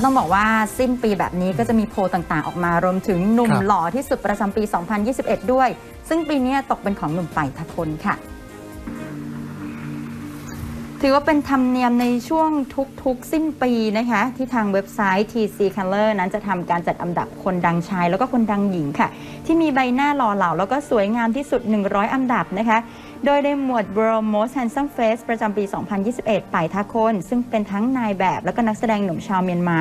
ก็ต้องบอกว่าสิ้นปีแบบนี้ก็จะมีโพลต่างๆ ออกมารวมถึงหนุ่มครับหล่อที่สุดประจำปี 2021 ด้วย ซึ่งปีนี้ตกเป็นของหนุ่มไปทะพลค่ะ ถือว่าเป็นธรรมเนียมในช่วงทุกๆ สิ้นปีนะคะ ที่ทางเว็บไซต์ TC Color นั้นจะทำการจัดอันดับคนดังชายแล้วก็คนดังหญิงค่ะ ที่มีใบหน้าหล่อเหลาแล้วก็สวยงามที่สุด 100 อันดับนะคะ โดยในหมวด World Most Handsome Face ประจำปี 2021 ป่ายทาคน ซึ่งเป็นทั้งนายแบบแล้วก็นักแสดงหนุ่มชาวเมียนมา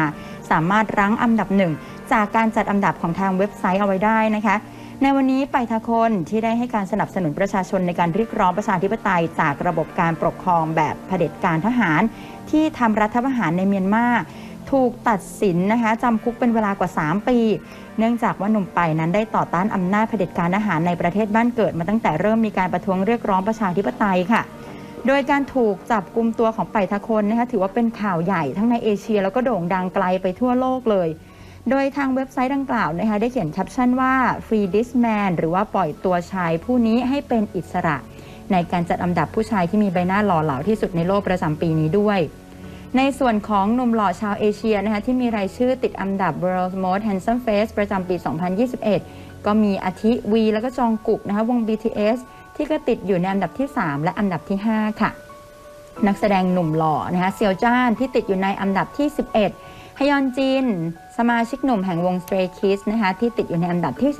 สามารถรั้งอันดับหนึ่ง จากการจัดอันดับของทางเว็บไซต์เอาไว้ได้นะคะในวันนี้ไปทาคนที่ได้ให้การสนับสนุนประชาชนในการเรียกร้องประชาธิปไตย จากระบบการปกครองแบบเผด็จการทหาร ที่ทำรัฐประหารในเมียนมา ถูกตัดสินนะคะจำคุกเป็นเวลากว่า 3 ปี เนื่องจากว่าหนุ่มไปนั้นได้ต่อต้านอำนาจเผด็จการทหารในประเทศบ้านเกิดมาตั้งแต่เริ่มมีการประท้วงเรียกร้องประชาธิปไตยค่ะ โดยการถูกจับกลุ่มตัวของไปทาคนนะคะถือว่าเป็นข่าวใหญ่ทั้งในเอเชีย แล้วก็โด่งดังไกลไปทั่วโลกเลย โดยทางเว็บไซต์ดังกล่าวนะคะได้เขียนแคปชั่นว่า free this man หรือว่าปล่อยตัวชายผู้นี้ให้เป็นอิสระ ในการจัดอันดับผู้ชายที่มีใบหน้าหล่อเหลาที่สุดในโลกประจำปีนี้ด้วย ในส่วนของหนุ่มหล่อชาวเอเชียนะคะที่มีรายชื่อติดอันดับ World's Most Handsome Face ประจำปี 2021 ก็มีอาทิวีแล้วก็จองกุกนะคะวง BTS ที่ก็ติดอยู่ในอันดับที่ 3 และอันดับที่ 5 ค่ะ นักแสดงหนุ่มหล่อนะคะเซียวจ้านที่ติดอยู่ในอันดับที่ 11ฮยอนจิน สมาชิกหนุ่มแห่งวง Stray Kids นะคะที่ติดอยู่ในอันดับที่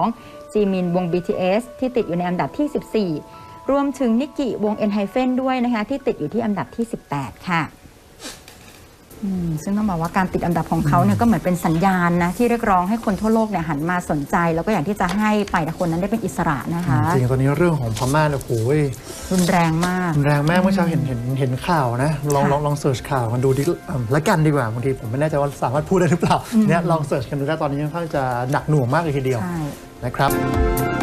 12 จีมินวง BTS ที่ติดอยู่ในอันดับที่ 14 รวมถึงนิกกิวง e n h y p e n ด้วยนะคะที่ติดอยู่ที่อันดับที่ 18 ค่ะ ซึ่งต้องบอกว่าการติดอันดับของเขาเนี่ยก็เหมือนเป็นสัญญาณนะที่เรียกร้องให้คนทั่วโลกเนี่ยหันมาสนใจ แล้วก็อยากที่จะให้ไปแต่คนนั้นได้เป็นอิสระนะคะ จริงๆตอนนี้เรื่องของพม่าเนี่ยโอ้ยรุนแรงมากรุนแรงมากเมื่อเช้าเห็นเห็นเห็นข่าวนะลองค่ะลองลองเสิร์ชข่าวกันดูดิเอิ่มละกันดีกว่าบางทีผมไม่แน่ใจว่าสามารถพูดได้หรือเปล่าเนี่ยลองเสิร์ชกันดูได้ตอนนี้ค่อนข้างจะหนักหน่วงมากเลยทีเดียวใช่นะครับ